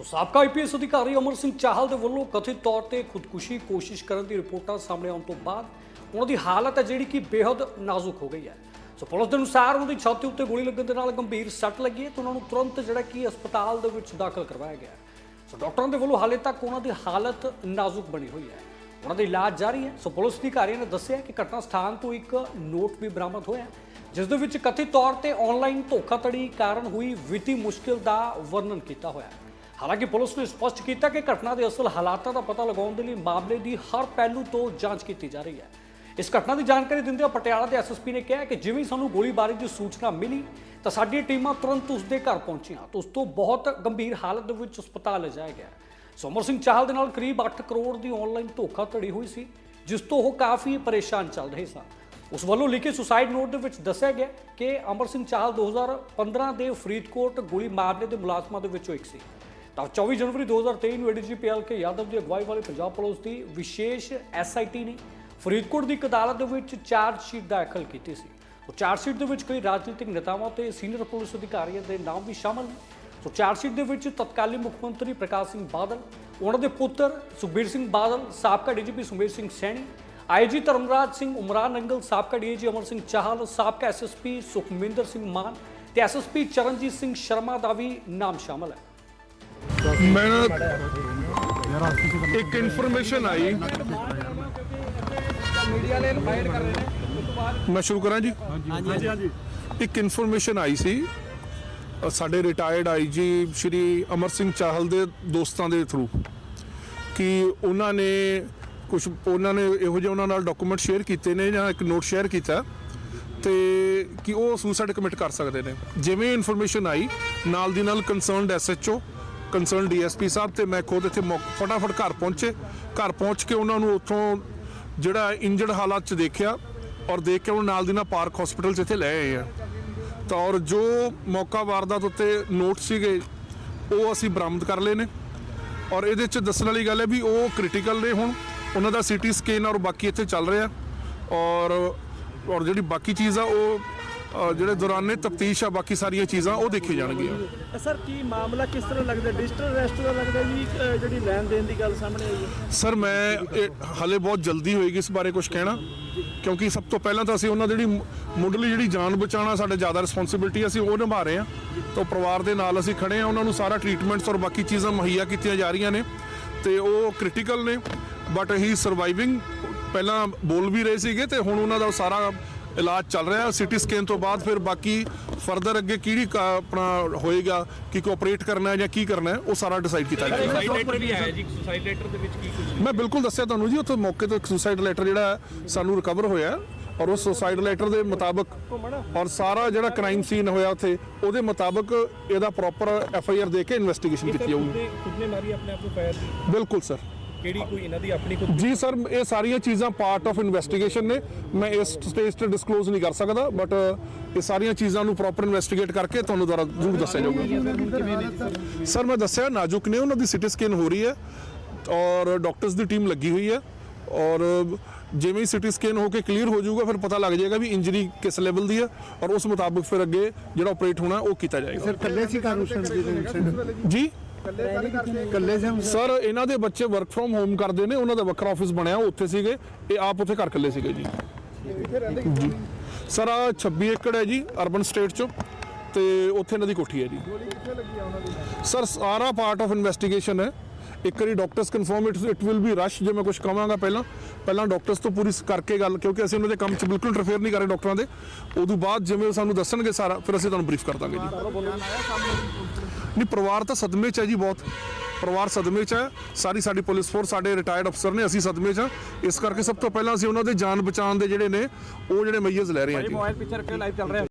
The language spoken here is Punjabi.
ਸੋ ਸਾਬਕਾ ਆਈਪੀਐਸ ਅਧਿਕਾਰੀ ਅਮਰ ਸਿੰਘ ਚਾਹਲ ਦੇ ਵੱਲੋਂ ਕਥਿਤ ਤੌਰ ਤੇ ਖੁਦਕੁਸ਼ੀ ਕੋਸ਼ਿਸ਼ ਕਰਨ ਦੀ ਰਿਪੋਰਟਾਂ ਸਾਹਮਣੇ ਆਉਣ ਤੋਂ ਬਾਅਦ ਉਹਨਾਂ ਦੀ ਹਾਲਤ ਹੈ ਜਿਹੜੀ ਕਿ ਬੇहद ਨਾਜ਼ੁਕ ਹੋ ਗਈ ਹੈ। ਸੋ ਪੁਲਿਸ ਦੇ ਅਨੁਸਾਰ ਉਹਨਾਂ ਦੀ ਛਾਤੀ ਉੱਤੇ ਗੋਲੀ ਲੱਗਣ ਦੇ ਨਾਲ ਗੰਭੀਰ ਸੱਟ ਲੱਗੀ ਹੈ ਤੇ ਉਹਨਾਂ ਨੂੰ ਤੁਰੰਤ ਜਿਹੜਾ ਕਿ ਹਸਪਤਾਲ ਦੇ ਵਿੱਚ ਦਾਖਲ ਕਰਵਾਇਆ ਗਿਆ ਸੋ ਡਾਕਟਰਾਂ ਦੇ ਵੱਲੋਂ ਹਾਲੇ ਤੱਕ ਉਹਨਾਂ ਦੀ ਹਾਲਤ ਨਾਜ਼ੁਕ ਬਣੀ ਹੋਈ ਹੈ। ਉਹਨਾਂ ਦਾ ਇਲਾਜ ਜਾਰੀ ਹੈ। ਸੋ ਪੁਲਿਸ ਅਧਿਕਾਰੀਆਂ ਨੇ ਦੱਸਿਆ ਕਿ ਘਟਨਾ ਸਥਾਨ ਤੋਂ ਇੱਕ ਨੋਟ ਵੀ ਬਰਾਮਦ ਹੋਇਆ ਜਿਸ ਦੇ ਵਿੱਚ ਕਥਿਤ ਤੌਰ ਤੇ ਆਨਲਾਈਨ ਧੋਖਾਧੜੀ ਕਾਰਨ ਹੋਈ ਵਿੱਤੀ ਮੁਸ਼ਕਿਲ ਦਾ ਵਰਣਨ ਕੀਤਾ ਹੋਇਆ ਹੈ। ਹਾਲਾਂਕਿ ਪੁਲਿਸ ਨੇ ਸਪਸ਼ਟ ਕੀਤਾ ਕਿ ਘਟਨਾ ਦੇ ਅਸਲ ਹਾਲਾਤਾਂ ਦਾ ਪਤਾ ਲਗਾਉਣ ਦੇ ਲਈ ਮਾਮਲੇ ਦੀ ਹਰ ਪਹਿਲੂ ਤੋਂ ਜਾਂਚ ਕੀਤੀ ਜਾ ਰਹੀ ਹੈ। ਇਸ ਘਟਨਾ ਦੀ ਜਾਣਕਾਰੀ ਦਿੰਦਿਆਂ ਪਟਿਆਲਾ ਦੇ ਐਸਐਸਪੀ ਨੇ ਕਿਹਾ ਕਿ ਜਿਵੇਂ ਸਾਨੂੰ ਗੋਲੀਬਾਰੀ ਦੀ ਸੂਚਨਾ ਮਿਲੀ, ਤਾਂ ਸਾਡੀਆਂ ਟੀਮਾਂ ਤੁਰੰਤ ਉਸ ਦੇ ਘਰ ਪਹੁੰਚੀਆਂ ਤੇ ਉਸ ਤੋਂ ਬਹੁਤ ਗੰਭੀਰ ਹਾਲਤ ਦੇ ਵਿੱਚ ਹਸਪਤਾਲ ਲਿਜਾਇਆ ਗਿਆ। ਸੋਮਰ ਸਿੰਘ ਚਾਹਲ ਦੇ ਨਾਲ ਕਰੀਬ 8 ਕਰੋੜ ਦੀ ਆਨਲਾਈਨ ਧੋਖਾਧੜੀ ਹੋਈ ਸੀ, ਜਿਸ ਤੋਂ ਉਹ ਕਾਫੀ ਪਰੇਸ਼ਾਨ ਚੱਲ ਰਹੇ ਸਨ। ਉਸ ਵੱਲੋਂ ਲਿਖੇ ਸੁਸਾਈਡ ਨੋਟ ਦੇ ਵਿੱਚ ਦੱਸਿਆ ਗਿਆ ਕਿ ਅਮਰ ਸਿੰਘ ਚਾਹਲ 2015 ਦੇ ਫਰੀਦਕੋਟ ਗੋਲੀ ਮਾਰਨੇ ਦੇ ਮੁਲਾਜ਼ਮਾਂ ਦੇ ਵਿੱਚੋਂ ਇੱਕ ਸੀ। ਤਾਂ 24 ਜਨਵਰੀ 2023 ਨੂੰ ਏਡੀਜੀਪੀ ਐਲਕੇ ਯਾਦਵ ਦੀ ਅਗਵਾਈ ਵਾਲੀ ਪੰਜਾਬ ਪੁਲਿਸ ਦੀ ਵਿਸ਼ੇਸ਼ ਐਸਆਈਟੀ ਨੇ ਫਰੀਦਕੋਟ ਦੀ ਇੱਕ ਅਦਾਲਤ ਦੇ ਵਿੱਚ ਚਾਰਜ ਸ਼ੀਟ ਦਾਖਲ ਕੀਤੀ ਸੀ। ਉਹ ਚਾਰਜ ਸ਼ੀਟ ਦੇ ਵਿੱਚ ਕਈ ਰਾਜਨੀਤਿਕ ਨੇਤਾਵਾਂ ਤੇ ਸੀਨੀਅਰ ਪੁਲਿਸ ਅਧਿਕਾਰੀਆਂ ਦੇ ਨਾਮ ਵੀ ਸ਼ਾਮਲ ਨੇ। ਸੋ ਚਾਰਜ ਸ਼ੀਟ ਦੇ ਵਿੱਚ ਤਤਕਾਲੀ ਮੁੱਖ ਮੰਤਰੀ ਪ੍ਰਕਾਸ਼ ਸਿੰਘ ਬਾਦਲ, ਉਹਨਾਂ ਦੇ ਪੁੱਤਰ ਸੁਖਬੀਰ ਸਿੰਘ ਬਾਦਲ, ਸਾਬਕਾ DGP Sumer Singh Saini IG Dharamraj Singh Umranangal, ਸਾਬਕਾ ਡੀਏਜੀ ਅਮਰ ਸਿੰਘ ਚਾਹਲ, ਸਾਬਕਾ ਐਸਐਸਪੀ ਸੁਖਮਿੰਦਰ ਸਿੰਘ ਮਾਨ ਤੇ ਐਸਐਸਪੀ ਚਰਨਜੀਤ ਸਿੰਘ ਸ਼ਰਮਾ ਦਾ ਵੀ ਨਾਮ ਸ਼ਾਮਲ ਹੈ। ਮੈਂ ਨਾ ਇੱਕ ਇਨਫੋਰਮੇਸ਼ਨ ਆਈ। ਮੈਂ ਸ਼ੁਰੂ ਕਰਾਂ ਜੀ? ਹਾਂਜੀ ਹਾਂਜੀ। ਇੱਕ ਇਨਫੋਰਮੇਸ਼ਨ ਆਈ ਸੀ। ਸਾਡੇ ਰਿਟਾਇਰਡ ਆਈਜੀ ਸ਼੍ਰੀ ਅਮਰ ਸਿੰਘ ਚਾਹਲ ਦੇ ਦੋਸਤਾਂ ਦੇ ਥਰੂ ਕਿ ਉਹਨਾਂ ਨੇ ਕੁਝ ਉਹਨਾਂ ਨੇ ਇਹੋ ਜਿਹੇ ਉਹਨਾਂ ਨਾਲ ਡਾਕੂਮੈਂਟ ਸ਼ੇਅਰ ਕੀਤੇ ਨੇ ਜਾਂ ਇੱਕ ਨੋਟ ਸ਼ੇਅਰ ਕੀਤਾ ਤੇ ਕਿ ਉਹ ਸੁਸਾਈਡ ਕਮਿਟ ਕਰ ਸਕਦੇ ਨੇ। ਜਿਵੇਂ ਇਨਫੋਰਮੇਸ਼ਨ ਆਈ ਨਾਲ ਦੀ ਨਾਲ ਕੰਸਰਨਡ ਐਸਐਚਓ ਕੰਸਰਨ ਡੀਐਸਪੀ ਸਾਹਿਬ ਤੇ ਮੈਂ ਖੁਦ ਇੱਥੇ ਮੌ- ਫਟਾਫਟ ਘਰ ਪਹੁੰਚੇ। ਘਰ ਪਹੁੰਚ ਕੇ ਉਹਨਾਂ ਨੂੰ ਉੱਥੋਂ ਜਿਹੜਾ ਇੰਜਰਡ ਹਾਲਾਤ 'ਚ ਦੇਖਿਆ ਔਰ ਦੇਖ ਕੇ ਉਹਨੂੰ ਨਾਲ ਦੀ ਨਾਲ ਪਾਰਕ ਹਸਪੀਟਲ 'ਚ ਇੱਥੇ ਲੈ ਆਏ ਆ। ਤਾਂ ਔਰ ਜੋ ਮੌਕਾ ਵਾਰਦਾਤ ਉੱਤੇ ਨੋਟ ਸੀਗੇ, ਉਹ ਅਸੀਂ ਬਰਾਮਦ ਕਰ ਲਏ ਨੇ। ਔਰ ਇਹਦੇ 'ਚ ਦੱਸਣ ਵਾਲੀ ਗੱਲ ਹੈ ਵੀ ਉਹ ਕ੍ਰਿਟੀਕਲ ਨੇ ਹੁਣ। ਉਹਨਾਂ ਦਾ ਸੀਟੀ ਸਕੈਨ ਔਰ ਬਾਕੀ ਇੱਥੇ ਚੱਲ ਰਿਹਾ। ਔਰ ਔਰ ਜਿਹੜੀ ਬਾਕੀ ਚੀਜ਼ ਆ, ਉਹ ਅ, ਜਿਹੜੇ ਦੌਰਾਨੇ ਤਫਤੀਸ਼ ਆ ਬਾਕੀ ਸਾਰੀਆਂ ਚੀਜ਼ਾਂ ਉਹ ਦੇਖੀ ਜਾਣਗੀਆਂ। ਸਰ ਕੀ ਮਾਮਲਾ ਕਿਸ ਤਰ੍ਹਾਂ ਲੱਗਦਾ? ਡਿਜੀਟਲ ਅਰੈਸਟ ਦਾ ਲੱਗਦਾ ਜੀ ਜਿਹੜੀ ਲੈਣ ਦੇਣ ਦੀ ਗੱਲ ਸਾਹਮਣੇ ਆਈ ਹੈ? ਸਰ ਮੈਂ ਇਹ ਹਲੇ ਬਹੁਤ ਜਲਦੀ ਹੋਏਗੀ ਇਸ ਬਾਰੇ ਕੁਝ ਕਹਿਣਾ ਕਿਉਂਕਿ ਸਭ ਤੋਂ ਪਹਿਲਾਂ ਤਾਂ ਅਸੀਂ ਉਹਨਾਂ ਦੀ ਜਿਹੜੀ ਮੁ- ਮੁੱਢਲੀ ਜਿਹੜੀ ਜਾਨ ਬਚਾਉਣਾ ਸਾਡੇ ਜ਼ਿਆਦਾ ਰਿਸਪੌਂਸਿਬਿਲਟੀ ਅਸੀਂ ਉਹ ਨਿਭਾ ਰਹੇ ਹਾਂ। ਤਾਂ ਪਰਿਵਾਰ ਦੇ ਨਾਲ ਅਸੀਂ ਖੜੇ ਹਾਂ ਉਹਨਾਂ ਨੂੰ ਸਾਰਾ ਟ੍ਰੀਟਮੈਂਟਸ ਔਰ ਬਾਕੀ ਚੀਜ਼ਾਂ ਮੁਹੱਈਆ ਕੀਤੀਆਂ ਜਾ ਰਹੀਆਂ ਨੇ ਤੇ ਉਹ ਕ੍ਰਿਟੀਕਲ ਨੇ ਬਟ ਹੀ ਸਰਵਾਈਵਿੰਗ ਪਹਿਲਾਂ ਬੋਲ ਵੀ ਰਹੇ ਸੀਗੇ ਤੇ ਹੁਣ ਉਹਨਾਂ ਦਾ ਸਾਰਾ ਇਲਾਜ ਚੱਲ ਰਿਹਾ ਸਿਟੀ ਸਕੈਨ ਤੋਂ ਬਾਅਦ ਫਿਰ ਬਾਕੀ ਫਰਦਰ ਅੱਗੇ ਕਿਹੜੀ ਕਾ- ਆਪਣਾ ਹੋਏਗਾ ਕਿ ਕੋਆਪਰੇਟ ਕਰਨਾ ਹੈ ਜਾਂ ਕੀ ਕਰਨਾ ਹੈ ਉਹ ਸਾਰਾ ਡਿਸਾਈਡ ਕੀਤਾ ਜਾਏਗਾ। ਸੁਸਾਈਡ ਲੈਟਰ ਵੀ ਆਇਆ ਜੀ ਸੁਸਾਈਡ ਲੈਟਰ ਦੇ ਵਿੱਚ ਕੀ ਕੁਝ ਮੈਂ ਬਿਲਕੁਲ ਦੱਸਿਆ ਤੁਹਾਨੂੰ ਜੀ ਉੱਥੇ ਮੌਕੇ ਤੋਂ ਇੱਕ ਸੁਸਾਈਡ ਲੈਟਰ ਜਿਹੜਾ ਹੈ, ਸਾਨੂੰ ਰਿਕਵਰ ਹੋਇਆ ਔਰ ਉਸ ਸੁਸਾਈਡ ਲੈਟਰ ਦੇ ਮੁਤਾਬਕ ਔਰ ਸਾਰਾ ਜਿਹੜਾ ਕ੍ਰਾਈਮ ਸੀਨ ਹੋਇਆ ਉੱਥੇ ਉਹਦੇ ਮੁਤਾਬਕ ਇਹਦਾ ਪ੍ਰੋਪਰ ਐਫ ਆਈ ਆਰ ਦੇ ਕੇ ਇਨਵੈਸਟੀਗੇਸ਼ਨ ਕੀਤੀ ਜਾਊਗੀ। ਖੁਦ ਨੇ ਮਾਰੀ ਆਪਣੇ ਆਪ ਨੂੰ ਫਾਇਰ ਦੀ? ਬਿਲਕੁਲ ਸਰ। ਕਿਹੜੀ ਕੋਈ ਇਹਨਾਂ ਦੀ ਆਪਣੀ ਖੁਦ ਜੀ ਸਰ ਇਹ ਸਾਰੀਆਂ ਚੀਜ਼ਾਂ ਪਾਰਟ ਆਫ ਇਨਵੈਸਟੀਗੇਸ਼ਨ ਨੇ। ਮੈਂ ਇਸ ਸਟੇਜ ਤੇ ਡਿਸਕਲੋਜ਼ ਨਹੀਂ ਕਰ ਸਕਦਾ ਬਟ ਇਹ ਸਾਰੀਆਂ ਚੀਜ਼ਾਂ ਨੂੰ ਪ੍ਰੋਪਰ ਇਨਵੈਸਟੀਗੇਟ ਕਰਕੇ ਤੁਹਾਨੂੰ ਦੁਬਾਰਾ ਜ਼ਰੂਰ ਦੱਸਿਆ ਜਾਊਗਾ। ਸਰ ਮੈਂ ਦੱਸਿਆ ਨਾਜ਼ੁਕ ਨੇ ਉਹਨਾਂ ਦੀ ਸਿਟੀ ਸਕੈਨ ਹੋ ਰਹੀ ਹੈ ਔਰ ਡਾਕਟਰਸ ਦੀ ਟੀਮ ਲੱਗੀ ਹੋਈ ਹੈ ਔਰ ਜਿਵੇਂ ਹੀ ਸਿਟੀ ਸਕੈਨ ਹੋ ਕੇ ਕਲੀਅਰ ਹੋ ਜਾਊਗਾ ਫਿਰ ਪਤਾ ਲੱਗ ਜਾਏਗਾ ਵੀ ਇੰਜਰੀ ਕਿਸ ਲੈਵਲ ਦੀ ਹੈ ਔਰ ਉਸ ਮੁਤਾਬਕ ਫਿਰ ਅੱਗੇ ਜਿਹੜਾ ਆਪਰੇਟ ਹੋਣਾ ਉਹ ਕੀਤਾ ਜਾਏਗਾ। ਕੱਲੇ ਸੀ ਟਾਈਮ ਜੀ? ਕੱਲੇ ਸੀ ਹਮ ਸਰ ਇਹਨਾਂ ਦੇ ਬੱਚੇ ਵਰਕ ਫਰੋਮ ਹੋਮ ਕਰਦੇ ਨੇ ਉਹਨਾਂ ਦਾ ਵੱਖਰਾ ਆਫਿਸ ਬਣਿਆ ਉਹ ਉੱਥੇ ਸੀਗੇ ਇਹ ਆਪ ਉੱਥੇ ਘਰ ਇਕੱਲੇ ਸੀਗੇ ਜੀ। ਜੀ। ਸਰ ਆ 26 ਏਕੜ ਹੈ ਜੀ ਅਰਬਨ ਸਟੇਟ ਚੋਂ ਤੇ ਉੱਥੇ ਇਹਨਾਂ ਦੀ ਕੋਠੀ ਹੈ ਜੀ। ਸਰ ਸਾਰਾ ਪਾਰਟ ਆਫ ਇਨਵੈਸਟੀਗੇਸ਼ਨ ਹੈ। ਇੱਕ ਵਾਰੀ doctors confirm it it will be rush ਜੇ ਮੈਂ ਕੁਝ ਕਵਾਂਗਾ ਪਹਿਲਾਂ ਪਹਿਲਾਂ ਡਾਕਟਰਸ ਤੋਂ ਪੂਰੀ ਕਰਕੇ ਗੱਲ ਕਿਉਂਕਿ ਅਸੀਂ ਉਹਨਾਂ ਦੇ ਕੰਮ 'ਚ ਬਿਲਕੁਲ ਇੰਟਰਫੇਅਰ ਨਹੀਂ ਕਰ ਰਹੇ ਡਾਕਟਰਾਂ ਦੇ। ਉਦੋਂ ਬਾਅਦ ਜਿਵੇਂ ਉਹ ਸਾਨੂੰ ਦੱਸਣਗੇ ਸਾਰਾ ਫਿਰ ਅਸੀਂ ਤੁਹਾਨੂੰ ਬਰੀਫ ਕਰ ਦਾਂਗੇ ਜੀ। ਨਹੀਂ, ਪਰਿਵਾਰ ਤਾਂ ਸਦਮੇ 'ਚ ਹੈ ਜੀ ਬਹੁਤ। ਪਰਿਵਾਰ ਸਦਮੇ 'ਚ ਹੈ। ਸਾਰੀ ਸਾਡੀ ਪੁਲਿਸ ਫੋਰਸ, ਸਾਡੇ ਰਿਟਾਇਰਡ ਅਫਸਰ ਨੇ ਅਸੀਂ ਸਦਮੇ 'ਚ ਹਾਂ। ਇਸ ਕਰਕੇ ਸਭ ਤੋਂ ਪਹਿਲਾਂ ਅਸੀਂ ਉਹਨਾਂ ਦੇ ਜਾਨ ਬਚਾਉਣ ਦੇ ਜਿਹੜੇ ਨੇ, ਉਹ ਜਿਹੜੇ ਮਈਅਜ਼ ਲੈ ਰਹੇ ਹਾਂ ਜੀ। ਮੋਬਾਈਲ ਪਿੱਛੇ ਰੱਖ ਲਾਈਵ ਚੱਲ ਰਿਹਾ।